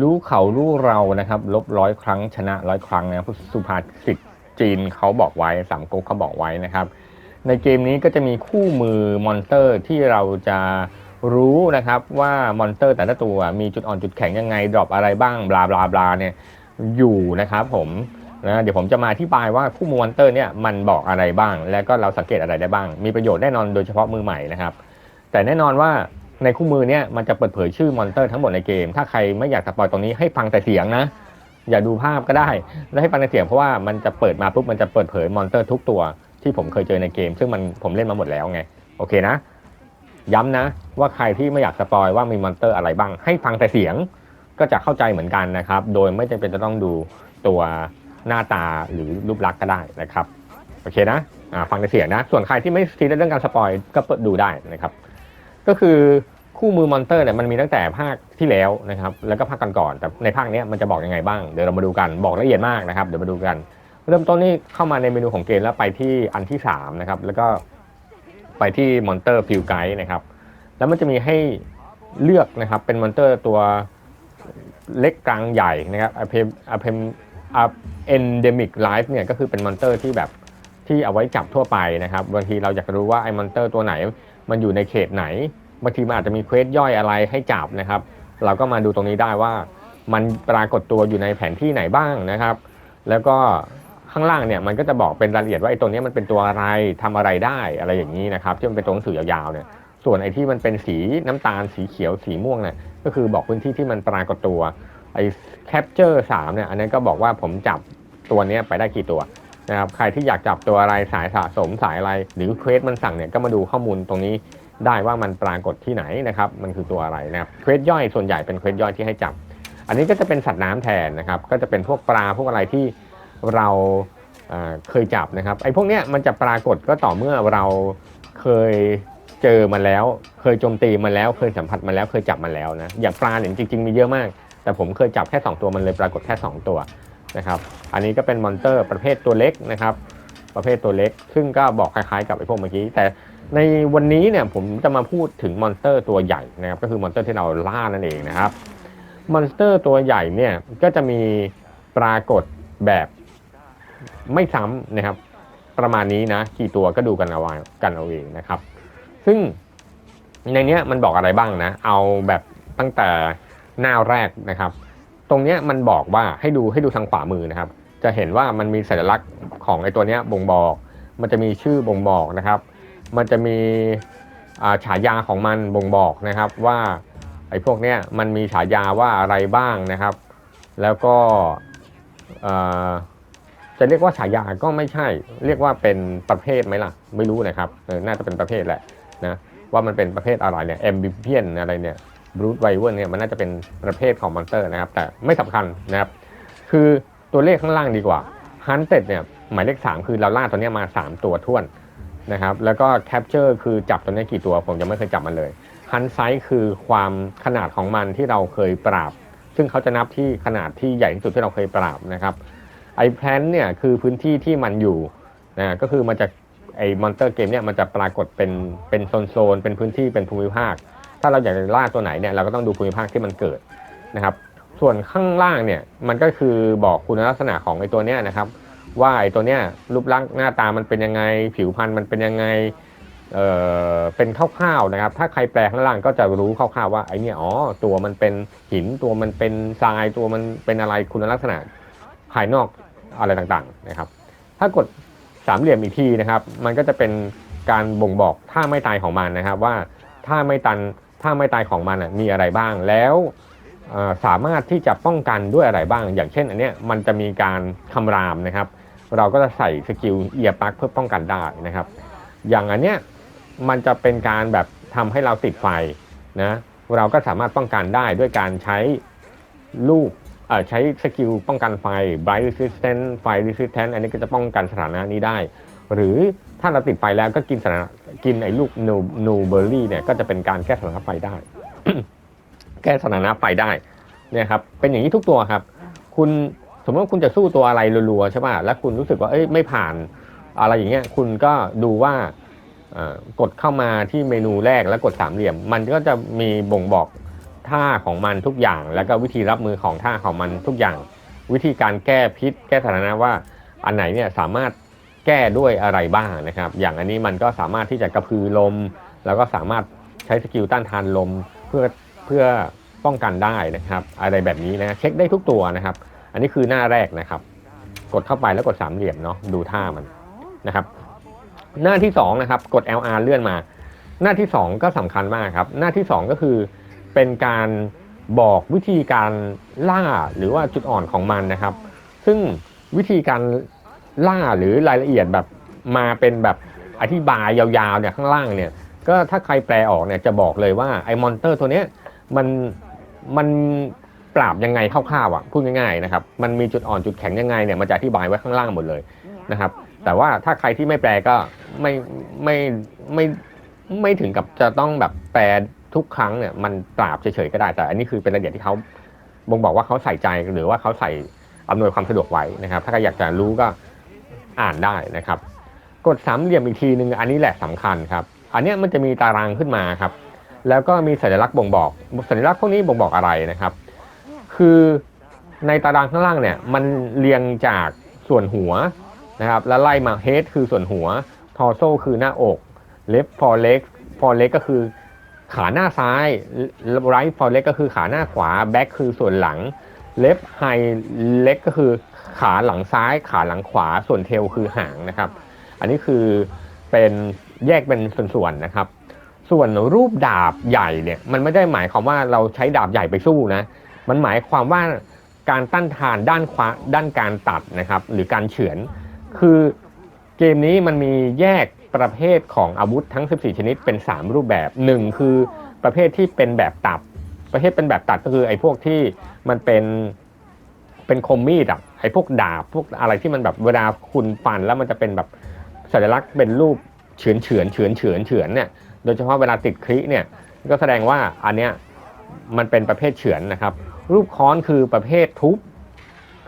รู้เขารู้เรานะครับ ลบร้อยครั้งชนะร้อยครั้งนะสุภาษิตจีนเขาบอกไว้สามก๊กเขาบอกไว้นะครับ ในเกมนี้ก็จะมีคู่มือมอนสเตอร์ที่เราจะรู้นะครับว่ามอนสเตอร์แต่ละตัวมีจุดอ่อนจุดแข็งยังไง ดรอปอะไรบ้างบลาบลาบลาเนี่ยอยู่นะครับผมนะเดี๋ยวผมจะมาอธิบายว่าคู่มือมอนสเตอร์เนี่ยมันบอกอะไรบ้าง แล้วก็เราสังเกตอะไรได้บ้าง มีประโยชน์แน่นอนโดยเฉพาะมือใหม่นะครับ แต่แน่นอนว่า ในคู่มือเนี่ยมันจะเปิดเผยชื่อมอนเตอร์ทั้งหมดในเกม ถ้าใครไม่อยากสปอยตรงนี้ให้ฟังแต่เสียงนะ อย่าดูภาพก็ได้ แล้วให้ฟังแต่เสียงเพราะว่ามันจะเปิดมาปุ๊บมันจะเปิดเผยมอนเตอร์ทุกตัวที่ผมเคยเจอในเกม ซึ่งมันผมเล่นมาหมดแล้วไง โอเคนะ ย้ำนะ ว่าใครที่ไม่อยากสปอยว่ามีมอนเตอร์อะไรบ้าง ให้ฟังแต่เสียงก็จะเข้าใจเหมือนกันนะครับ โดยไม่จำเป็นจะต้องดูตัวหน้าตาหรือรูปลักษณ์ก็ได้นะครับ โอเคนะฟังแต่เสียงนะ ส่วนใครที่ไม่ซีเรียสเรื่องการสปอยก็เปิดดูได้นะครับ ก็คือคู่มือมอนเตอร์เนี่ยมันมีตั้งแต่ภาคที่แล้วนะครับแล้วก็ภาคก่อนๆแต่ในภาคนี้มันจะบอกยังไงบ้างเดี๋ยวเรามาดูกันบอกละเอียดมากนะครับเดี๋ยวมาดูกัน เริ่มต้นนี่เข้ามาในเมนูของเกมแล้วไปที่อันที่3นะครับแล้วก็ไปที่มอนเตอร์ฟิลไกด์นะครับแล้วมันจะมีให้เลือกนะครับเป็นมอนเตอร์ตัวเล็กกลางใหญ่นะครับอเพมอเพมเอนเดมิกไลฟ์เนี่ยก็คือเป็นมอนเตอร์ที่แบบที่เอาไว้จับทั่วไปนะครับบางทีเราอยากรู้ว่าไอ้มอนเตอร์ตัวไหน มันอยู่ในเขตไหนบางทีมันอาจจะมีเควสย่อยอะไรให้จับนะครับ เราก็มาดูตรงนี้ได้ว่า มันปรากฏตัวอยู่ในแผนที่ไหนบ้างนะครับ แล้วก็ข้างล่างเนี่ยมันก็จะบอกเป็นรายละเอียดว่าไอ้ตัวนี้มันเป็นตัวอะไรทำอะไรได้อะไรอย่างนี้นะครับที่มันเป็นตัวหนังสือยาวๆเนี่ยส่วนไอ้ที่มันเป็นสีน้ำตาลสีเขียวสีม่วงเนี่ยก็คือบอกพื้นที่ที่มันปรากฏตัวไอ้ capture 3เนี่ยอันนั้นก็บอกว่าผมจับตัวนี้ไปได้กี่ตัว นะครับใครที่อยากจับตัวอะไรสายสะสมสายอะไร หรือเควสมันสั่งเนี่ยก็มาดูข้อมูลตรงนี้ได้ว่ามันปรากฏที่ไหนนะครับมันคือตัวอะไรนะครับเควสย่อยส่วนใหญ่เป็นเควสย่อยที่ให้จับ อันนี้ก็จะเป็นสัตว์น้ำแทนนะครับก็จะเป็นพวกปลาพวกอะไรที่เราเอ่อเคยจับนะครับไอ้พวกเนี้ยมันจะปรากฏก็ต่อเมื่อเราเคยเจอมันแล้ว เคยโจมตีมันแล้วเคยสัมผัสมันแล้วเคยจับมันแล้วนะอย่างปลาเนี่ยจริงๆมีเยอะมาก แต่ผมเคยจับแค่ 2 ตัวมันเลยปรากฏแค่ 2 ตัว นะครับ อันนี้ก็เป็นมอนเตอร์ประเภทตัวเล็กนะครับ ประเภทตัวเล็ก ซึ่งก็บอกคล้ายๆกับไอ้พวกเมื่อกี้ แต่ในวันนี้เนี่ยผมจะมาพูดถึงมอนสเตอร์ตัวใหญ่นะครับ ก็คือมอนสเตอร์ที่เราล่านั่นเองนะครับ มอนสเตอร์ตัวใหญ่เนี่ยก็จะมีปรากฏแบบไม่ซ้ำนะครับ ประมาณนี้นะกี่ตัวก็ดูกันเอาไว้กันเอาเองนะครับ ซึ่งในเนี้ยมันบอกอะไรบ้างนะ เอาแบบตั้งแต่หน้าแรกนะครับ ตรงเนี้ยมันบอกว่าให้ดูให้ดูทางขวามือนะครับ จะเห็นว่ามันมีสัญลักษณ์ของไอ้ตัวเนี้ยบ่งบอก มันจะมีชื่อบ่งบอกนะครับ มันจะมีฉายาของมันบ่งบอกนะครับว่าไอ้พวกเนี้ยมันมีฉายาว่าอะไรบ้างนะครับ แล้วก็จะเรียกว่าฉายาก็ไม่ใช่ เรียกว่าเป็นประเภทไหมล่ะ ไม่รู้นะครับน่าจะเป็นประเภทแหละนะว่ามันเป็นประเภทอะไรเนี่ยแอมบิเพียนอะไรเนี่ย บรูทไวเวอร์เนี่ยมันน่าจะเป็นประเภทของมอนสเตอร์นะครับ แต่ไม่สำคัญนะครับ คือตัวเลขข้างล่างดีกว่าฮันเต็ดเนี่ยหมายเลข 3 คือเราล่าตัวเนี้ยมา 3 ตัวท้วนนะครับ แล้วก็แคปเจอร์คือจับตัวเนี้ยกี่ตัว ผมยังไม่เคยจับมันเลยฮันไซส์คือความขนาดของมันที่เราเคยปราบ ซึ่งเขาจะนับที่ขนาดที่ใหญ่ที่สุดที่เราเคยปราบนะครับไอแพลนเนี่ยคือพื้นที่ที่มันอยู่นะก็คือมันจะไอมอนเตอร์เกมเนี่ยมันจะปรากฏเป็นเป็นโซนโซนเป็นพื้นที่เป็นภูมิภาค ถ้าเราอยากจะล่าตัวไหนเนี่ยเราก็ต้องดูภูมิภาคที่มันเกิดนะครับ ส่วนข้างล่างเนี่ยมันก็คือบอกคุณลักษณะของไอ้ตัวเนี้ยนะครับ ว่าไอ้ตัวเนี้ยรูปลักษณ์หน้าตามันเป็นยังไง ผิวพรรณมันเป็นยังไงเออเป็นคร่าวๆนะครับ ถ้าใครแปลข้างล่างก็จะรู้คร่าวๆว่าไอเนี่ยอ๋อตัวมันเป็นหินตัวมันเป็นทรายตัวมันเป็นอะไรคุณลักษณะภายนอกอะไรต่างๆนะครับ ถ้ากดสามเหลี่ยมอีกทีนะครับ มันก็จะเป็นการบ่งบอกท่าไม่ตายของมันนะครับ ว่าท่าไม่ตันาไม่ตายของมันมีอะไรบ้างแล้วสามารถที่จะป้องกันด้วยอะไรบ้าง อย่างเช่น อันเนี้ยมันจะมีการคำรามนะครับ เราก็จะใส่สกิลเอียร์ปักเพื่อป้องกันได้นะครับ อย่างอันเนี้ยมันจะเป็นการแบบทำให้เราติดไฟนะเราก็สามารถป้องกันได้ด้วยการใช้ลูกใช้สกิลป้องกันไฟ bright resistant ไฟ resistant อันนี้ก็จะป้องกันสถานะนี้ได้ หรือ ถ้าเราติดไฟแล้วก็กินสานะกินไอ้ลูกนูนูเบอร์รี่เนี่ยก็จะเป็นการแก้สถานะไฟได้ แก้สถานะไฟได้เนี่ยครับ เป็นอย่างนี้ทุกตัวครับ คุณสมมติว่าคุณจะสู้ตัวอะไรรัวๆใช่ป่ะแล้วคุณรู้สึกว่าเอ้ยไม่ผ่านอะไรอย่างเงี้ย คุณก็ดูว่ากดเข้ามาที่เมนูแรกแล้วกดสามเหลี่ยม มันก็จะมีบ่งบอกท่าของมันทุกอย่าง แล้วก็วิธีรับมือของท่าของมันทุกอย่าง วิธีการแก้พิษ แก้สถานะว่าอันไหนเนี่ยสามารถ แก้ด้วยอะไรบ้างนะครับ อย่างอันนี้มันก็สามารถที่จะกระพือลม แล้วก็สามารถใช้สกิลต้านทานลมเพื่อเพื่อป้องกันได้นะครับ อะไรแบบนี้นะเช็คได้ทุกตัวนะครับ อันนี้คือหน้าแรกนะครับ กดเข้าไปแล้วกดสามเหลี่ยมเนาะดูท่ามันนะครับ หน้าที่สองนะครับกด LR เลื่อนมา หน้าที่สองก็สำคัญมากครับ หน้าที่สองก็คือเป็นการบอกวิธีการล่าหรือว่าจุดอ่อนของมันนะครับ ซึ่งวิธีการ ล่าหรือรายละเอียดแบบมาเป็นแบบอธิบายยาวๆเนี่ยข้างล่างเนี่ยก็ถ้าใครแปลออกเนี่ยจะบอกเลยว่าไอ้มอนเตอร์ตัวเนี้ยมันมันปราบยังไงคร่าวๆอะพูดง่ายๆนะครับมันมีจุดอ่อนจุดแข็งยังไงเนี่ยมันจะอธิบายไว้ข้างล่างหมดเลยนะครับ แต่ว่าถ้าใครที่ไม่แปลก็ไม่ไม่ไม่ไม่ถึงกับจะต้องแบบแปลทุกครั้งเนี่ยมันปราบเฉยๆก็ได้แต่ อันนี้คือเป็นรายละเอียดที่เขาบ่งบอกว่าเขาใส่ใจหรือว่าเขาใส่อำนวยความสะดวกไว้นะครับ ถ้าใครอยากจะรู้ก็ อ่านได้นะครับ กดสามเหลี่ยมอีกทีหนึ่งอันนี้แหละสำคัญครับ อันนี้มันจะมีตารางขึ้นมาครับ แล้วก็มีสัญลักษณ์บ่งบอก สัญลักษณ์พวกนี้บ่งบอกอะไรนะครับ คือในตารางข้างล่างเนี่ยมันเรียงจากส่วนหัวนะครับ แล้วไล่มา head คือส่วนหัว torso คือหน้าอก left foreleg foreleg ก็คือขาหน้าซ้าย right foreleg ก็คือขาหน้าขวา back คือส่วนหลัง left high leg ก็คือ ขาหลังซ้ายขาหลังขวาส่วน tail คือหางนะครับ อันนี้คือเป็นแยกเป็นส่วนๆนะครับ ส่วนรูปดาบใหญ่เนี่ยมันไม่ได้หมายความว่าเราใช้ดาบใหญ่ไปสู้นะ มันหมายความว่าการต้านทานด้านขวาด้านการตัดนะครับ หรือการเฉือน คือเกมนี้มันมีแยกประเภทของอาวุธทั้ง 14 ชนิดเป็น 3 รูปแบบ 1 คือประเภทที่เป็นแบบตัด ประเภทเป็นแบบตัดก็คือไอ้พวกที่มันเป็นเป็นคมมีดอะ ไอ้พวกดาบพวกอะไรที่มันแบบเวลาคุณฟันแล้วมันจะเป็นแบบสัญลักษณ์เป็นรูปเฉือนเฉือนเฉือนเฉือนเฉือนเนี่ยโดยเฉพาะเวลาติดคลิเนี่ยก็แสดงว่าอันเนี้ยมันเป็นประเภทเฉือนนะครับ รูปค้อนคือประเภททุบ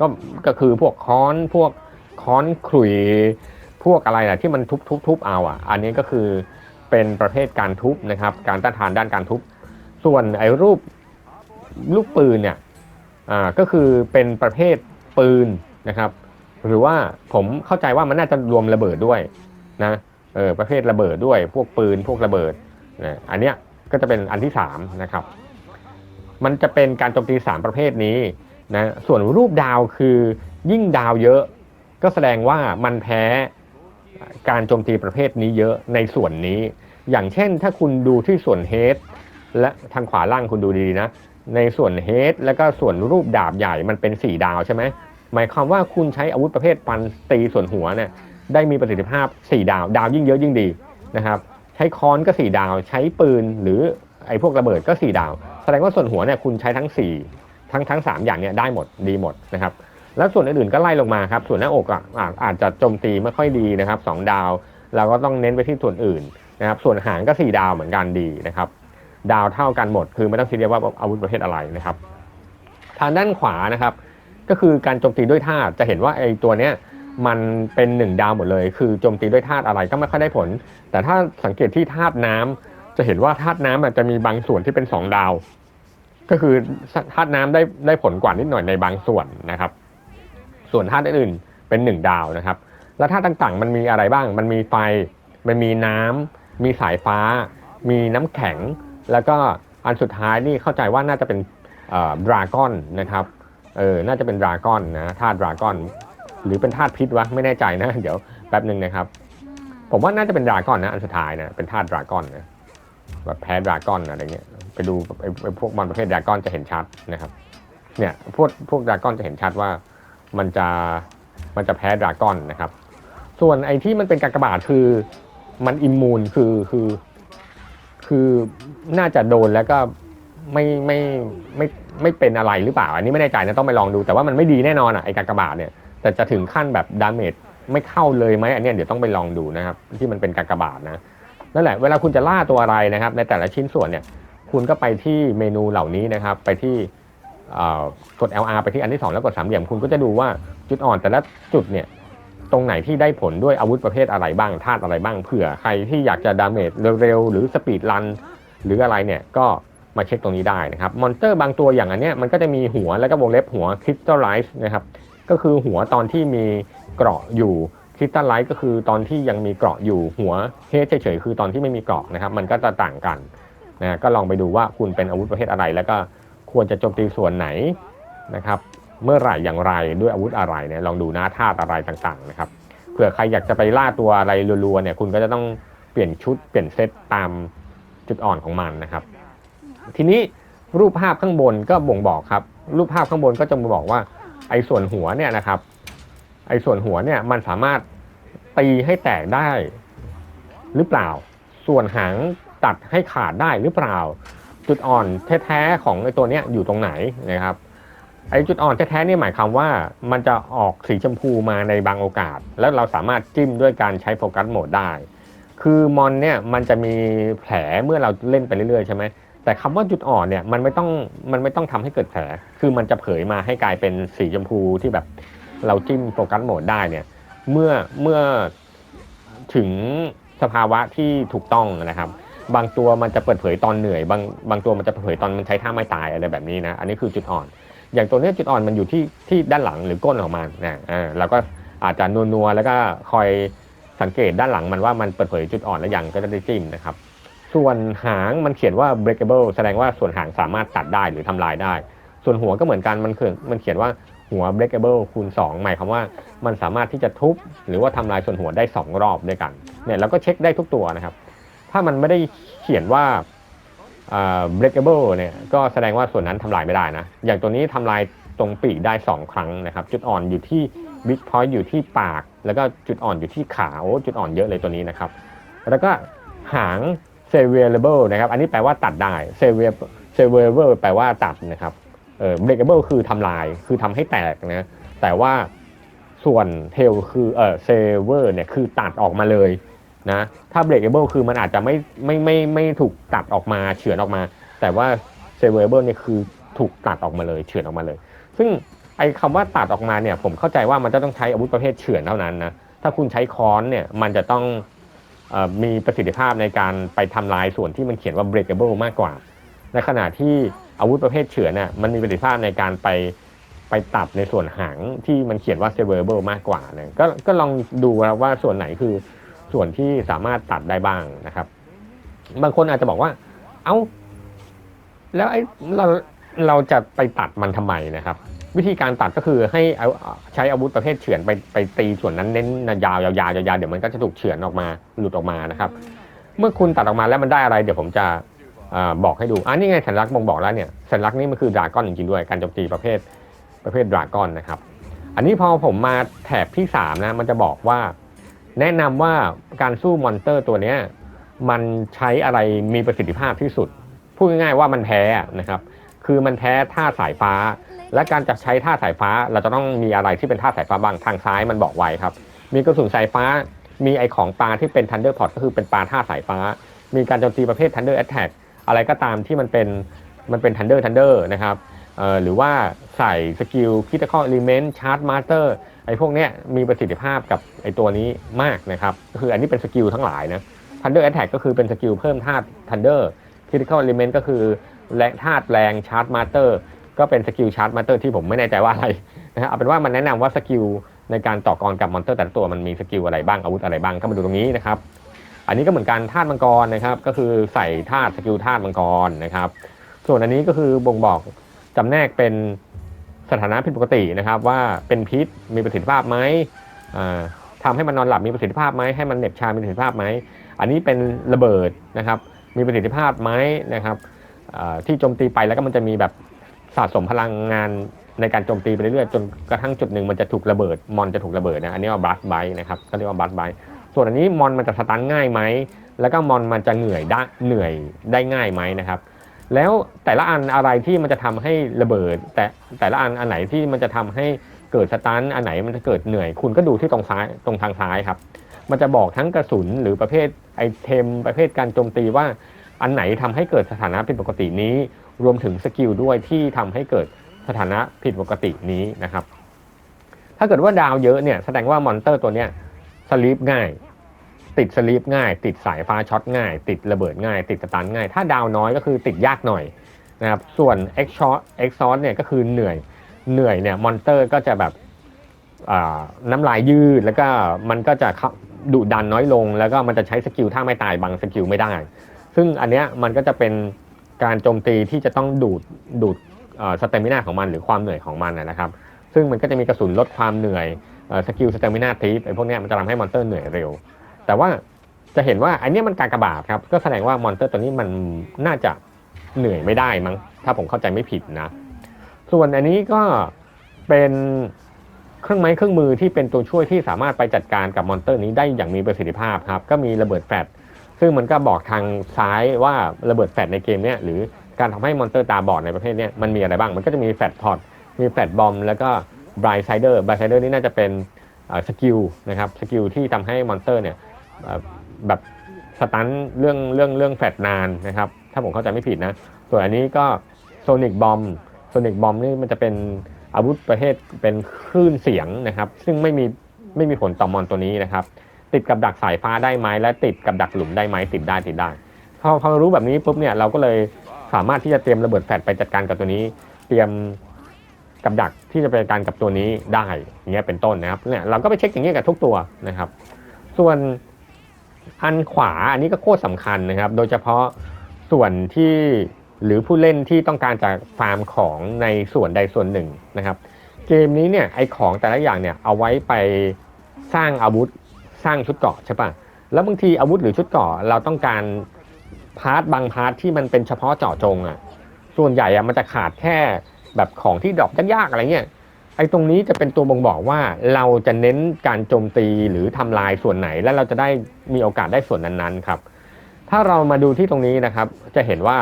ก็ก็คือพวกค้อนพวกค้อนขลุ่ยพวกอะไรนะที่มันทุบทุบทุบเอาอะ อันนี้ก็คือเป็นประเภทการทุบนะครับ การต้านทานด้านการทุบ ส่วนไอ้รูปลูกปืนเนี่ยอ่าก็คือเป็นประเภท ปืนนะครับหรือว่าผมเข้าใจว่ามันน่าจะรวมระเบิดด้วยนะเออประเภทระเบิดด้วย พวกปืนพวกระเบิดนะอันเนี้ยก็จะเป็นอันที่สามนะครับมันจะเป็นการโจมตีสามประเภทนี้นะส่วนรูปดาวคือยิ่งดาวเยอะ ก็แสดงว่ามันแพ้การโจมตีประเภทนี้เยอะในส่วนนี้ อย่างเช่นถ้าคุณดูที่ส่วนเฮดและทางขวาล่างคุณดูดีๆนะในส่วนเฮดแล้วก็ส่วนรูปดาบใหญ่มันเป็น 4 ดาวใช่ไหม หมายความว่าคุณใช้อาวุธประเภทฟันตีส่วนหัวเนี่ยได้มีประสิทธิภาพ 4 ดาว ดาวยิ่งเยอะยิ่งดีนะครับใช้ค้อนก็ 4 ดาว ใช้ปืนหรือไอ้พวกระเบิดก็ 4 ดาว แสดงว่าส่วนหัวเนี่ยคุณใช้ทั้ง 4 ทั้งทั้ง 3 อย่างเนี่ยได้หมดดีหมดนะครับแล้วส่วนอื่นๆก็ไล่ลงมาครับส่วนหน้าอกอะอาจอาจจะโจมตีไม่ค่อยดีนะครับสองดาว เราก็ต้องเน้นไปที่ส่วนอื่นนะครับส่วนหางก็ 4 ดาวเหมือนกันดีนะครับดาวเท่ากันหมด คือไม่ต้องซีเรียสว่าอาวุธประเภทอะไรนะครับ ทางด้านขวานะครับ ก็คือการโจมตีด้วยธาตุจะเห็นว่าไอ้ตัวเนี้ยมันเป็นหนึ่งดาวหมดเลย คือโจมตีด้วยธาตุอะไรก็ไม่ค่อยได้ผล แต่ถ้าสังเกตที่ธาตุน้ำจะเห็นว่าธาตุน้ำอาจจะมีบางส่วนที่เป็นสองดาว ก็คือธาตุน้ำได้ได้ผลกว่านิดหน่อยในบางส่วนนะครับ ส่วนธาตุอื่นๆเป็นหนึ่งดาวนะครับ แล้วธาตุต่างๆ มันมีอะไรบ้าง มันมีไฟ มันมีน้ำมีสายฟ้า มีน้ำแข็ง แล้วก็อันสุดท้ายนี่เข้าใจว่าน่าจะเป็นดราก้อนนะครับ เออ น่าจะเป็นดราก้อนนะธาตุดราก้อน หรือเป็นธาตุพิษวะ ไม่แน่ใจนะ เดี๋ยวแป๊บหนึ่งนะครับ ผมว่าน่าจะเป็นดราก้อนนะอันสุดท้ายนะ เป็นธาตุดราก้อนนะ แบบแพ้ดราก้อนอะไรเงี้ย ไปดูไอ้พวกมอนประเภทดราก้อนจะเห็นชัดนะครับ เนี่ย พวกพวกดราก้อนจะเห็นชัดว่ามันจะมันจะแพ้ดราก้อนนะครับ ส่วนไอ้ที่มันเป็นกากบาทคือมันอิมมูนคือคือ คือน่าจะโดนแล้วก็ ไม่ไม่ไม่ไม่เป็นอะไรหรือเปล่า อันนี้ไม่แน่ใจนะต้องไปลองดูแต่ว่ามันไม่ดีแน่นอนอะไอ้กากบาทเนี่ยแต่จะถึงขั้นแบบดาเมจไม่เข้าเลยไหมอันนี้เดี๋ยวต้องไปลองดูนะครับ ที่มันเป็นกากบาทนะนั่นแหละเวลาคุณจะล่าตัวอะไรนะครับ ในแต่ละชิ้นส่วนเนี่ย คุณก็ไปที่เมนูเหล่านี้นะครับ ไปที่กด LR ไปที่อันที่ 2 แล้วกดสามเหลี่ยมคุณก็จะดูว่าจุดอ่อนแต่ละจุดเนี่ยตรงไหนที่ได้ผลด้วยอาวุธประเภทอะไรบ้างธาตุอะไรบ้างเผื่อใครที่อยากจะดาเมจเร็วๆหรือสปีดรันหรืออะไรเนี่ยก็ มาเช็คตรงนี้ได้นะครับมอนเตอร์บางตัวอย่างอันเนี้ยมันก็จะมีหัวแล้วก็วงเล็บหัวคริสตัลไลซ์นะครับก็คือหัวตอนที่มีเกราะอยู่คริสตัลไลซ์ก็คือตอนที่ยังมีเกราะอยู่หัวเฮดเฉยๆคือตอนที่ไม่มีเกราะนะครับ มันก็จะต่างกันนะก็ลองไปดูว่าคุณเป็นอาวุธประเภทอะไร แล้วก็ควรจะโจมตีส่วนไหนนะครับ เมื่อไหร่อย่างไรด้วยอาวุธอะไรเนี่ยลองดูหน้าธาอะไรต่างๆนะครับเผื่อใครอยากจะไปล่าตัวอะไรรัวๆเนี่ยคุณก็จะต้องเปลี่ยนชุดเปลี่ยนเซตตามจุดอ่อนของมันนะครับ ทีนี้รูปภาพข้างบนก็บ่งบอกครับ รูปภาพข้างบนก็จะบอกว่า ไอ้ส่วนหัวเนี่ยนะครับ ไอ้ส่วนหัวเนี่ยมันสามารถตีให้แตกได้หรือเปล่า ส่วนหางตัดให้ขาดได้หรือเปล่า จุดอ่อนแท้ๆของไอ้ตัวเนี้ยอยู่ตรงไหนนะครับ ไอ้จุดอ่อนแท้ๆนี่หมายความว่ามันจะออกสีชมพูมาในบางโอกาส แล้วเราสามารถจิ้มด้วยการใช้โฟกัสโหมดได้ คือมอนเนี่ยมันจะมีแผลเมื่อเราเล่นไปเรื่อยๆใช่ไหม แต่คำว่าจุดอ่อนเนี่ยมันไม่ต้องมันไม่ต้องทำให้เกิดแผล คือมันจะเผยมาให้กลายเป็นสีชมพูที่แบบเราจิ้มโฟกัสโหมดได้เนี่ย เมื่อเมื่อถึงสภาวะที่ถูกต้องนะครับ บางตัวมันจะเปิดเผยตอนเหนื่อย บางบางตัวมันจะเปิดเผยตอนมันใช้ท่าไม่ตายอะไรแบบนี้นะ อันนี้คือจุดอ่อน อย่างตัวนี้จุดอ่อนมันอยู่ที่ที่ด้านหลังหรือก้นของมันนะเออเราก็อาจจะนัวๆแล้วก็คอยสังเกตด้านหลังมันว่ามันเปิดเผยจุดอ่อนแล้วยังก็จะได้จิ้มนะครับ ส่วนหางมันเขียนว่า breakable แสดงว่าส่วนหางสามารถตัดได้หรือทำลายได้ ส่วนหัวก็เหมือนกันมันเขียนมันเขียนว่าหัว breakable คูณ 2 หมายความว่ามันสามารถที่จะทุบหรือว่าทำลายส่วนหัวได้ 2 รอบด้วยกันเนี่ยเราก็เช็คได้ทุกตัวนะครับ ถ้ามันไม่ได้เขียนว่า breakable เนี่ยก็แสดงว่าส่วนนั้นทำลายไม่ได้นะ อย่างตัวนี้ทำลายตรงปีกได้ 2 ครั้งนะครับ จุดอ่อนอยู่ที่ big point อยู่ที่ปาก แล้วก็จุดอ่อนอยู่ที่ขาโอ้จุดอ่อนเยอะเลยตัวนี้นะครับ แล้วก็หาง severable นะครับ อันนี้แปลว่าตัดได้ sever severable แปลว่าตัดนะครับเออ breakable คือทำลายคือทำให้แตกนะแต่ว่าส่วน tail คือเออ sever เนี่ยคือตัดออกมาเลยนะถ้า breakable คือมันอาจจะไม่ไม่ไม่ไม่ถูกตัดออกมาเฉือนออกมา แต่ว่า severable เนี่ยคือถูกตัดออกมาเลยเฉือนออกมาเลย ซึ่งไอ้คำว่าตัดออกมาเนี่ยผมเข้าใจว่ามันจะต้องใช้อาวุธประเภทเฉือนเท่านั้นนะถ้าคุณใช้ค้อนเนี่ยมันจะต้อง มีประสิทธิภาพในการไปทำลายส่วนที่มันเขียนว่า breakable มากกว่า ในขณะที่อาวุธประเภทเฉือนน่ะมันมีประสิทธิภาพในการไปไปตัดในส่วนหางที่มันเขียนว่า severable มากกว่านะก็ก็ลองดูว่าส่วนไหนคือส่วนที่สามารถตัดได้บ้างนะครับ บางคนอาจจะบอกว่า เอา้า แล้วไอ้เราเราจะไปตัดมันทำไมนะครับ วิธีการตัดก็คือให้เอาใช้อาวุธประเภทเฉือนไปไปตีส่วนนั้นเน้นยาวยาวยาวยาวเดี๋ยวมันก็จะถูกเฉือนออกมาหลุดออกมานะครับ เมื่อคุณตัดออกมาแล้วมันได้อะไรเดี๋ยวผมจะอาบอกให้ดูอันนี้ไงสัญลักษณ์บ่งบอกแล้วเนี่ยสัญลักษณ์นี้มันคือดราก้อนจริงๆด้วยการโจมตีประเภทประเภทดราก้อนนะครับ อันนี้พอผมมาแถบที่3นะมันจะบอกว่า แนะนำว่าการสู้มอนเตอร์ตัวเนี้ยมันใช้อะไรมีประสิทธิภาพที่สุดพูดง่ายๆว่ามันแพ้นะครับ คือมันแพ้ท่าสายฟ้า และการจะใช้ท่าสายฟ้าเราจะต้องมีอะไรที่เป็นท่าสายฟ้าบ้างทางซ้ายมันบอกไว้ครับ มีกระสุนสายฟ้า มีไอของปลาที่เป็น Thunder Pot ก็คือเป็นปลาท่าสายฟ้า มีการโจมตีประเภท Thunder Attack อะไรก็ตามที่มันเป็นมันเป็น Thunder Thunder นะครับเอ่อหรือว่าใส่สกิล Critical Element Charge Master ไอพวกเนี้ยมีประสิทธิภาพกับไอตัวนี้มากนะครับคืออันนี้เป็นสกิลทั้งหลายนะ Thunder Attack ก็คือเป็นสกิลเพิ่มธาตุ Thunder Critical Element ก็คือแรงธาตุแรง Charge Master ก็เป็นสกิล Charge Master ที่ผมไม่แน่ใจว่าอะไรนะฮะเอาเป็นว่ามันแนะนำว่าสกิลในการต่อกรกับมอนเตอร์แต่ละตัวมันมีสกิลอะไรบ้างอาวุธอะไรบ้างก็มาดูตรงนี้นะครับ อันนี้ก็เหมือนกันธาตุมังกรนะครับ ก็คือใส่ธาตุสกิลธาตุมังกรนะครับ ส่วนอันนี้ก็คือบ่งบอกจำแนกเป็นสถานะผิดปกตินะครับ ว่าเป็นพิษมีประสิทธิภาพไหมอ่าทำให้มันนอนหลับมีประสิทธิภาพไหมให้มันเหน็บชา มีประสิทธิภาพไหมอันนี้เป็นระเบิดนะครับ มีประสิทธิภาพไหมนะครับที่โจมตีไปแล้วก็มันจะมีแบบ สะสมพลังงานในการโจมตีไปเรื่อยๆจนกระทั่งจุดหนึ่งมันจะถูกระเบิดมอนจะถูกระเบิดนะอันนี้ว่าบัสไบนะครับก็เรียกว่าบัสไบส่วนอันนี้มอนมันจะสตันง่ายไหมแล้วก็มอนมันจะเหนื่อยได้เหนื่อยได้ง่ายไหมนะครับแล้วแต่ละอันอะไรที่มันจะทำให้ระเบิด แต่แต่ละอันอันไหนที่มันจะทำให้เกิดสตันอันไหนมันจะเกิดเหนื่อย คุณก็ดูที่ตรงซ้ายตรงทางซ้ายครับ มันจะบอกทั้งกระสุนหรือประเภทไอเทม ประเภทการโจมตีว่าอันไหนทำให้เกิดสถานะผิดปกตินี้ รวมถึงสกิลด้วยที่ทำให้เกิดสถานะผิดปกตินี้นะครับ ถ้าเกิดว่าดาวเยอะเนี่ยแสดงว่ามอนเตอร์ตัวเนี้ยสลีปง่าย ติดสลีปง่าย ติดสายฟ้าช็อตง่าย ติดระเบิดง่าย ติดสตันง่าย ถ้าดาวน้อยก็คือติดยากหน่อยนะครับส่วน X shot X shot เนี่ยก็คือเหนื่อยเหนื่อยเนี่ยมอนเตอร์ก็จะแบบน้ำลายยืดแล้วก็มันก็จะดุดันน้อยลง แล้วก็มันจะใช้สกิลถ้าไม่ตายบางสกิลไม่ได้ ซึ่งอันเนี้ยมันก็จะเป็น การโจมตีที่จะต้องดูดดูดสเตมินาของมันหรือความเหนื่อยของมันนะครับ ซึ่งมันก็จะมีกระสุนลดความเหนื่อยสกิลสเตมินาทีฟไอ้พวกนี้มันจะทำให้มอนเตอร์เหนื่อยเร็ว แต่ว่าจะเห็นว่าอันเนี้ยมันการกระบาดครับ ก็แสดงว่ามอนเตอร์ตัวนี้มันน่าจะเหนื่อยไม่ได้มั้ง ถ้าผมเข้าใจไม่ผิดนะ ส่วนอันนี้ก็เป็นเครื่องไม้เครื่องมือที่เป็นตัวช่วยที่สามารถไปจัดการกับมอนเตอร์นี้ได้อย่างมีประสิทธิภาพครับ ก็มีระเบิดแฟลช ซึ่งมันก็บอกทางซ้ายว่าระเบิดแฟลชในเกมเนี้ยหรือการทำให้มอนสเตอร์ตาบอดในประเภทเนี้ยมันมีอะไรบ้าง มันก็จะมีแฟลชพอตมีแฟลชบอมแล้วก็บรายไซเดอร์บรายไซเดอร์นี่น่าจะเป็นสกิลนะครับสกิลที่ทำให้มอนสเตอร์เนี่ยแบบสตันเรื่องเรื่องเรื่องแฟลชนานนะครับถ้าผมเข้าใจไม่ผิดนะ ส่วนอันนี้ก็โซนิกบอมโซนิกบอมนี่มันจะเป็นอาวุธประเภทเป็นคลื่นเสียงนะครับ ซึ่งไม่มีไม่มีผลต่อมอนตัวนี้นะครับ ติดกับดักสายฟ้าได้ไหมและติดกับดักหลุมได้ไหมติดได้ติดได้พอพอรู้แบบนี้ปุ๊บเนี่ยเราก็เลยสามารถที่จะเตรียมระเบิดแฟลชไปจัดการกับตัวนี้ เตรียมกับดักที่จะไปจัดการกับตัวนี้ได้เงี้ยเป็นต้นนะครับเนี่ยเราก็ไปเช็คอย่างเงี้ยกับทุกตัวนะครับ ส่วนอันขวาอันนี้ก็โคตรสำคัญนะครับ โดยเฉพาะส่วนที่หรือผู้เล่นที่ต้องการจะฟาร์มของในส่วนใดส่วนหนึ่งนะครับ เกมนี้เนี่ยไอของแต่ละอย่างเนี่ยเอาไว้ไปสร้างอาวุธ ร้างชุดเกาะใช่ปะแล้วบางทีอาวุธหรือชุดเกาะเราต้องการพาร์ทบางพาร์ทที่มันเป็นเฉพาะเจาะจงอะ่ะ ส่วนใหญ่อะมันจะขาดแค่แบบของที่ดอปยากๆอะไรเงี้ย ไอ้ตรงนี้จะเป็นตัวบ่งบอกว่าเราจะเน้นการโจมตีหรือทำลายส่วนไหน แล้วเราจะได้มีโอกาสได้ส่วนนั้นๆครับ ถ้าเรามาดูที่ตรงนี้นะครับ จะเห็นว่า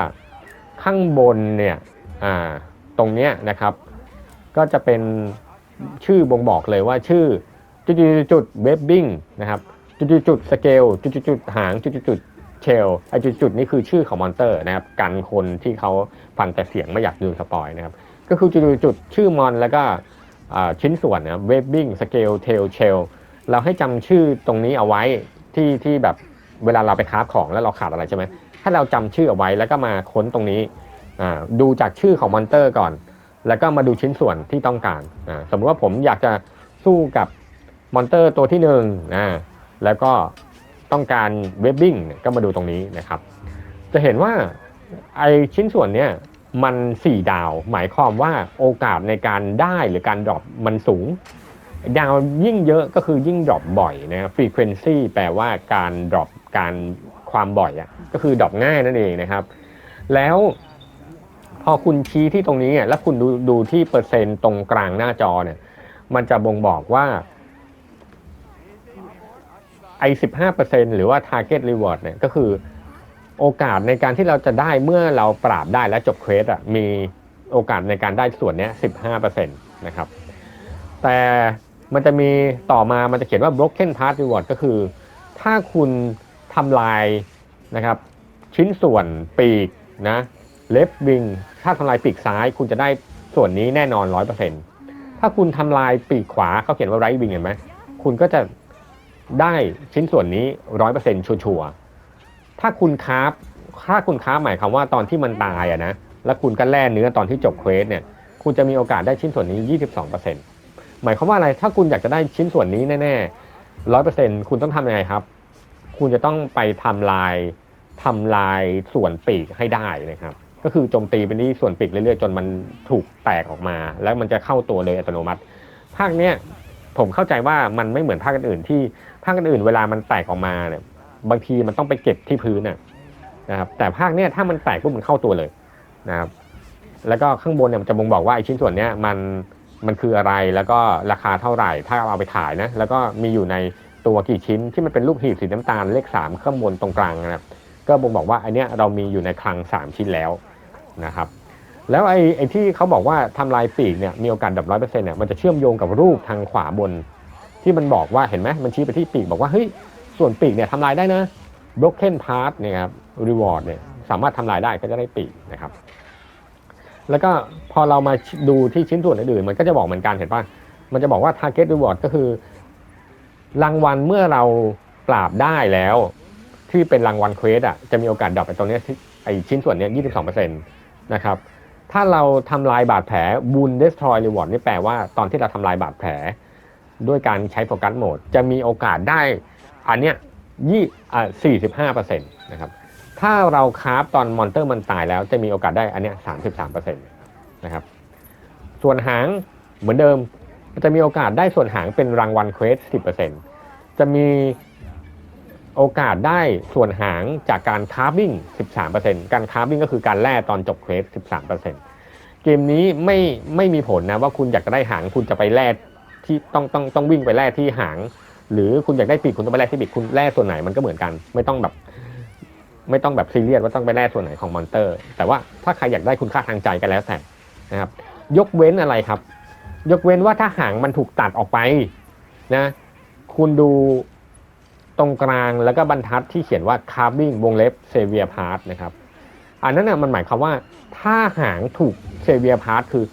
ข้างบนเนี่ยตรงเนี้ยนะครับ ก็จะเป็นชื่อบ่งบอกเลยว่าชื่อ จุดจุดเวบบิ้งนะครับจุดจุดสเกลจุดจุดหางจุดจุดเชลไอจุดจุดนี้คือชื่อของมอนเตอร์นะครับกันคนที่เขาฟังแต่เสียงไม่อยากดูสปอยนะครับก็คือจุดจุดชื่อมอนแล้วก็ชิ้นส่วนนะเวบบิ้งสเกลเทลเชลเราให้จำชื่อตรงนี้เอาไว้ที่ที่แบบเวลาเราไปค้าของแล้วเราขาดอะไรใช่ไหมถ้าเราจำชื่อเอาไว้แล้วก็มาค้นตรงนี้ดูจากชื่อของมอนเตอร์ก่อน แล้วก็มาดูชิ้นส่วนที่ต้องการ สมมติว่าผมอยากจะสู้กับ มอนเตอร์ตัวที่หนึ่งนะแล้วก็ต้องการเว็บบิ้งก็มาดูตรงนี้นะครับ จะเห็นว่าไอชิ้นส่วนเนี้ยมัน 4 ดาว หมายความว่าโอกาสในการได้หรือการดรอปมันสูง ดาวยิ่งเยอะก็คือยิ่งดรอปบ่อยนะครับ frequency แปลว่าการดรอปการความบ่อยอะก็คือดรอปง่ายนั่นเองนะครับ แล้วพอคุณชี้ที่ตรงนี้แล้วคุณดูดูที่เปอร์เซ็นต์ตรงกลางหน้าจอเนี่ย มันจะบ่งบอกว่า ไอ้สิบห้าเปอร์เซ็นหรือว่า target reward เนี่ยก็คือโอกาสในการที่เราจะได้เมื่อเราปราบได้และจบเควสอะมีโอกาสในการได้ส่วนนี้สิบห้าเปอร์เซ็นต์นะครับ แต่มันจะมีต่อมามันจะเขียนว่า broken part reward ก็คือ ถ้าคุณทำลายนะครับชิ้นส่วนปีกนะเลฟวิงถ้าทำลายปีกซ้าย คุณจะได้ส่วนนี้แน่นอนร้อยเปอร์เซ็นต์ถ้าคุณทำลายปีกขวาเขาเขียนว่าไรวิงเห็นไหมคุณก็จะ ได้ชิ้นส่วนนี้ร้อยเปอร์เซ็นต์ชัวร์ถ้าคุณคราถ้าคุณคราหมายความว่าตอนที่มันตายอะนะแล้วคุณก็แล่เนื้อตอนที่จบเควสเนี่ยคุณจะมีโอกาสได้ชิ้นส่วนนี้ยี่สิบสองเปอร์เซ็นต์หมายความว่าอะไรถ้าคุณอยากจะได้ชิ้นส่วนนี้แน่ๆร้อยเปอร์เซ็นต์คุณต้องทำยังไงครับ คุณจะต้องไปทำลายทำลายส่วนปีกให้ได้นะครับ ก็คือโจมตีไปที่ส่วนปีกเรื่อยๆ จนมันถูกแตกออกมา แล้วมันจะเข้าตัวเลยอัตโนมัติ ภาคเนี้ย ผมเข้าใจว่ามันไม่เหมือนภาคอื่นที่ภาคอื่นเวลามันแตกออกมาเนี่ยบางทีมันต้องไปเก็บที่พื้นนะครับแต่ภาคเนี้ยถ้ามันแตกปุ๊บมันเข้าตัวเลยนะครับแล้วก็ข้างบนเนี่ยมันจะบ่งบอกว่าไอชิ้นส่วนเนี้ยมันมันคืออะไรแล้วก็ราคาเท่าไหร่ ถ้าเอาไปขายนะแล้วก็มีอยู่ในตัวกี่ชิ้นที่มันเป็นรูปหีบสีน้ำตาลเลข 3 ข้างบนตรงกลางนะครับก็บ่งบอกว่าอันเนี้ยเรามีอยู่ในคลัง 3 ชิ้นแล้วนะครับ แล้วไอ้ไอ้ที่เขาบอกว่าทำลายปีกเนี่ยมีโอกาสดับร้อยเปอร์เซ็นต์เนี่ยมันจะเชื่อมโยงกับรูปทางขวาบน ที่มันบอกว่าเห็นไหมมันชี้ไปที่ปีกบอกว่าเฮ้ยส่วนปีกเนี่ยทำลายได้นะ broken part เนี่ยครับ reward เนี่ยสามารถทำลายได้ก็จะได้ปีกนะครับ แล้วก็พอเรามาดูที่ชิ้นส่วนอื่นๆมันก็จะบอกเหมือนกันเห็นป่ะมันจะบอกว่า target reward ก็คือ รางวัลเมื่อเราปราบได้แล้ว ที่เป็นรางวัลเควสอะจะมีโอกาสดรอปไปตรงนี้ไอชิ้นส่วนเนี้ย22%นะครับ ถ้าเราทำลายบาดแผลบุญ destroy reward นี่แปลว่าตอนที่เราทำลายบาดแผล ด้วยการใช้โฟกัสโหมด จะมีโอกาสได้อันเนี้ยยี่อ่าสี่สิบห้าเปอร์เซ็นต์นะครับถ้าเราคราฟตอนมอนเตอร์มันตายแล้วจะมีโอกาสได้อันเนี้ยสามสิบสามเปอร์เซ็นต์นะครับส่วนหางเหมือนเดิมจะมีโอกาสได้ส่วนหางเป็นรางวัลเควสสิบเปอร์เซ็นต์จะมี โอกาสได้ส่วนหางจากการคาร์วิ่ง13%การคาร์วิ่งก็คือการแล่ตอนจบเควส 13%เกมนี้ไม่ไม่มีผลนะว่าคุณอยากจะได้หางคุณจะไปแล่ที่ต้องต้องต้องวิ่งไปแล่ที่หาง หรือคุณอยากได้ปีกคุณต้องไปแล่ที่ปีกคุณแล่ส่วนไหนมันก็เหมือนกัน ไม่ต้องแบบ ไม่ต้องแบบซีเรียสว่าต้องไปแล่ส่วนไหนของมอนเตอร์ แต่ว่าถ้าใครอยากได้คุณค่าทางใจก็แล้วแต่นะครับ ยกเว้นอะไรครับ ยกเว้นว่าถ้าหางมันถูกตัดออกไปนะ คุณดู ตรงกลางแล้วก็บรรทัดที่เขียนว่า carving วงเล็บ savior part นะครับ อันนั้นน่ะมันหมายความว่าถ้าหางถูก savior part คือ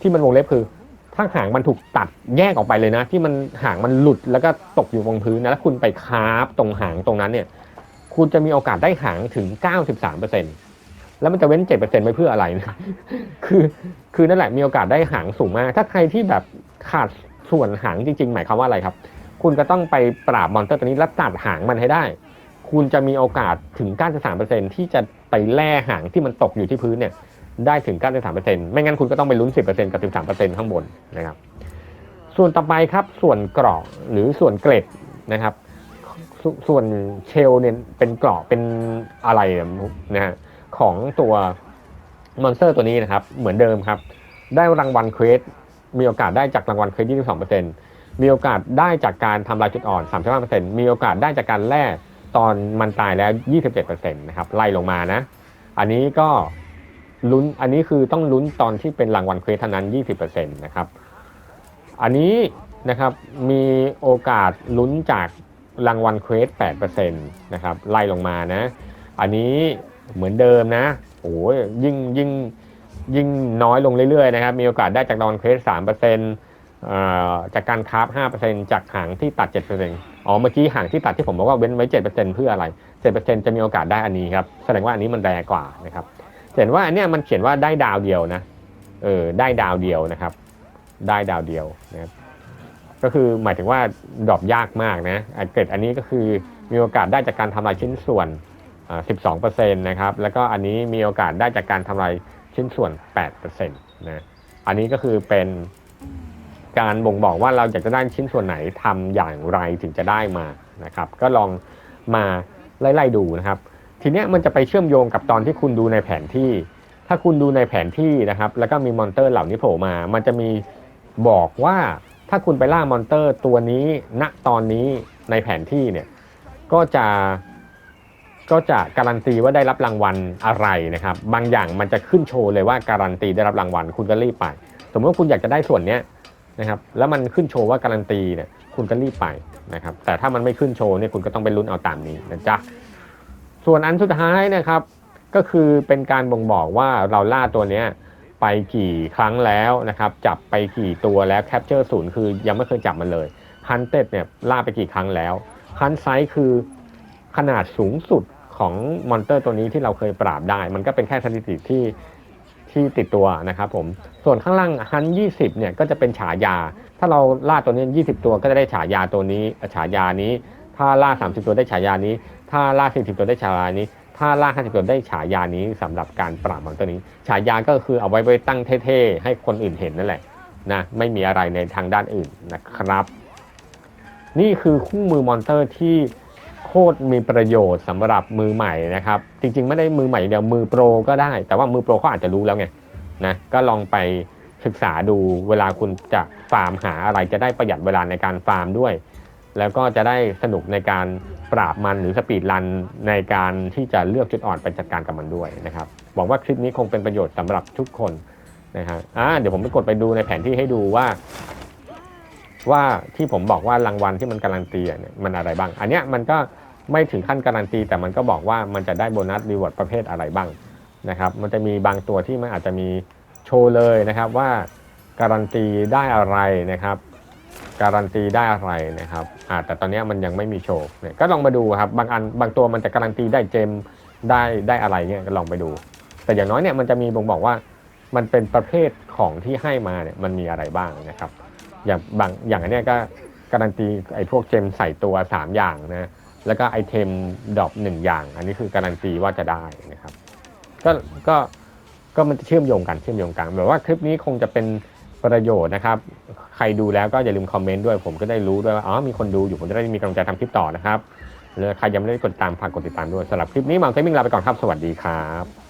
ที่มันวงเล็บคือ ถ้าหางมันถูกตัดแยกออกไปเลยนะ ที่มันหางมันหลุดแล้วก็ตกอยู่บนพื้นนะแล้วคุณไปคาบตรงหางตรงนั้นเนี่ยคุณจะมีโอกาสได้หางถึง 93%แล้วมันจะเว้น 7%ไว้เพื่ออะไรนะคือ คือนั่นแหละมีโอกาสได้หางสูงมาก ถ้าใครที่แบบขาดส่วนหางจริง ๆ หมายความว่าอะไรครับ คุณก็ต้องไปปราบมอนสเตอร์ตัวนี้แล้วตัดหางมันให้ได้ คุณจะมีโอกาสถึง 93%ที่จะไปแล่หางที่มันตกอยู่ที่พื้นเนี่ยได้ถึง 93%ไม่งั้นคุณก็ต้องไปลุ้น 10%กับ 13%ข้างบนนะครับ ส่วนต่อไปครับส่วนเกราะหรือส่วนเกล็ดนะครับสส่วนเชลเนี่ยเป็นเกราะเป็นอะไรนะฮะของตัวมอนสเตอร์ตัวนี้นะครับ เหมือนเดิมครับ ได้รางวัลเควสมีโอกาสได้จากรางวัลเควส22% มีโอกาสได้จากการทำลายจุดอ่อน 35%มีโอกาสได้จากการแล่ตอนมันตายแล้ว 27%นะครับไล่ลงมานะ อันนี้ก็ลุ้นอันนี้คือต้องลุ้นตอนที่เป็นรางวัลเควสเท่านั้น 20%นะครับอันนี้นะครับมีโอกาสลุ้นจากรางวัลเควส8%นะครับไล่ลงมานะ อันนี้เหมือนเดิมนะโอ้ยยิ่งยิ่งยิ่งน้อยลงเรื่อยๆนะครับมีโอกาสได้จากรางวัลเควส3%เจากการคาราฟ5%จากหางที่ตัด7%อ๋อเมื่อกี้หางที่ตัดที่ผมบอกว่าเว้นไว้7%เพื่ออะไร7%จะมีโอกาสได้อันนี้ครับแสดงว่าอันนี้มันแรงกว่านะครับเห็นว่าอันเนี้ยมันเขียนว่าได้ดาวเดียวนะเออได้ดาวเดียวนะครับ ได้ดาวเดียวนะครับก็คือหมายถึงว่าดรอปยากมากนะไอเกรดอันนี้ก็คือมีโอกาสได้จากการทำลายชิ้นส่วนอ่า12%นะครับ แล้วก็อันนี้มีโอกาสได้จากการทำลายชิ้นส่วน 8%นะ อันนี้ก็คือเป็น การบ่งบอกว่าเราอยากจะได้ชิ้นส่วนไหนทำอย่างไรถึงจะได้มานะครับ ก็ลองมาไล่ๆดูนะครับ ทีนี้มันจะไปเชื่อมโยงกับตอนที่คุณดูในแผนที่ ถ้าคุณดูในแผนที่นะครับ แล้วก็มีมอนเตอร์เหล่านี้โผล่มา มันจะมีบอกว่าถ้าคุณไปล่ามอนเตอร์ตัวนี้ณตอนนี้ในแผนที่เนี่ยก็จะก็จะการันตีว่าได้รับรางวัลอะไรนะครับ บางอย่างมันจะขึ้นโชว์เลยว่าการันตีได้รับรางวัลคุณก็รีบไป สมมติว่าคุณอยากจะได้ส่วนเนี้ย นะครับแล้วมันขึ้นโชว์ว่าการันตีเนี่ยคุณก็รีบไปนะครับแต่ถ้ามันไม่ขึ้นโชว์เนี่ยคุณก็ต้องไปลุ้นเอาตามนี้นะจ๊ะส่วนอันสุดท้ายนะครับก็คือเป็นการบ่งบอกว่าเราล่าตัวเนี้ยไปกี่ครั้งแล้วนะครับจับไปกี่ตัวแล้วแคปเจอร์ศูนย์คือยังไม่เคยจับมันเลยฮันเต็ดเนี่ยล่าไปกี่ครั้งแล้วฮันไซส์คือขนาดสูงสุดของมอนเตอร์ตัวนี้ที่เราเคยปราบได้ มันก็เป็นแค่สถิติที่ ที่ติดตัวนะครับผมส่วนข้างล่างฮัน20เนี่ยก็จะเป็นฉายา ถ้าเราล่าตัวนี้20ตัวก็จะได้ฉายาตัวนี้ฉายานี้ ถ้าล่า30ตัวได้ฉายานี้ ถ้าล่า40ตัวได้ฉายานี้ ถ้าล่า50ตัวได้ฉายานี้สำหรับการปราบมอนเตอร์นี้ ฉายาก็คือเอาไว้ไว้ตั้งเท่ๆให้คนอื่นเห็นนั่นแหละนะไม่มีอะไรในทางด้านอื่นนะครับ นี่คือคู่มือมอนเตอร์ที่ ตรมีประโยชน์สำหรับมือใหม่นะครับ จริงๆ ไม่ได้มือใหม่เดียวมือโปรก็ได้ แต่ว่ามือโปรเขาอาจจะรู้แล้วไงนะก็ลองไปศึกษาดูเวลาคุณจะฟาร์มหาอะไรจะได้ประหยัดเวลาในการฟาร์มด้วย แล้วก็จะได้สนุกในการปราบมันหรือสปีดรันในการที่จะเลือกจุดอ่อนไปจัดการกับมันด้วยนะครับหวังว่าคลิปนี้คงเป็นประโยชน์สำหรับทุกคนนะฮะอ่าเดี๋ยวผมไปกดไปดูในแผนที่ให้ดูว่า ว่าที่ผมบอกว่ารางวัลที่มันการันตีเนี่ยมันอะไรบ้าง อันเนี้ยมันก็ ไม่ถึงขั้นการันตี แต่มันก็บอกว่ามันจะได้โบนัสรีวอร์ดประเภทอะไรบ้างนะครับ มันจะมีบางตัวที่มันอาจจะมีโชว์เลยนะครับว่าการันตีได้อะไรนะครับการันตีได้อะไรนะครับอ่าแต่ตอนนี้มันยังไม่มีโชว์เนี่ยก็ลองมาดูครับบางอันบางตัวมันจะการันตีได้เจมได้ได้อะไรเงี้ยก็ลองไปดู แต่อย่างน้อยเนี่ยมันจะมีบ่งบอกว่ามันเป็นประเภทของที่ให้มาเนี่ยมันมีอะไรบ้างนะครับ อย่างบางอย่างอันเนี้ยก็การันตีไอ้พวกเจมใส่ตัว 3 อย่างนะ แล้วก็ไอเทมดรอปหนึ่งอย่าง อันนี้คือการันตีว่าจะได้นะครับ ก็ก็ก็มันจะเชื่อมโยงกันเชื่อมโยงกันแบบว่าคลิปนี้คงจะเป็นประโยชน์นะครับ ใครดูแล้วก็อย่าลืมคอมเมนต์ด้วย ผมก็ได้รู้ด้วยว่าอ๋อมีคนดูอยู่ผมจะได้มีกำลังใจทำคลิปต่อนะครับแล้วใครยังไม่ได้กดติดตามฝากกดติดตามด้วยสำหรับคลิปนี้มังเทมมิ่งลาไปก่อนครับ สวัสดีครับ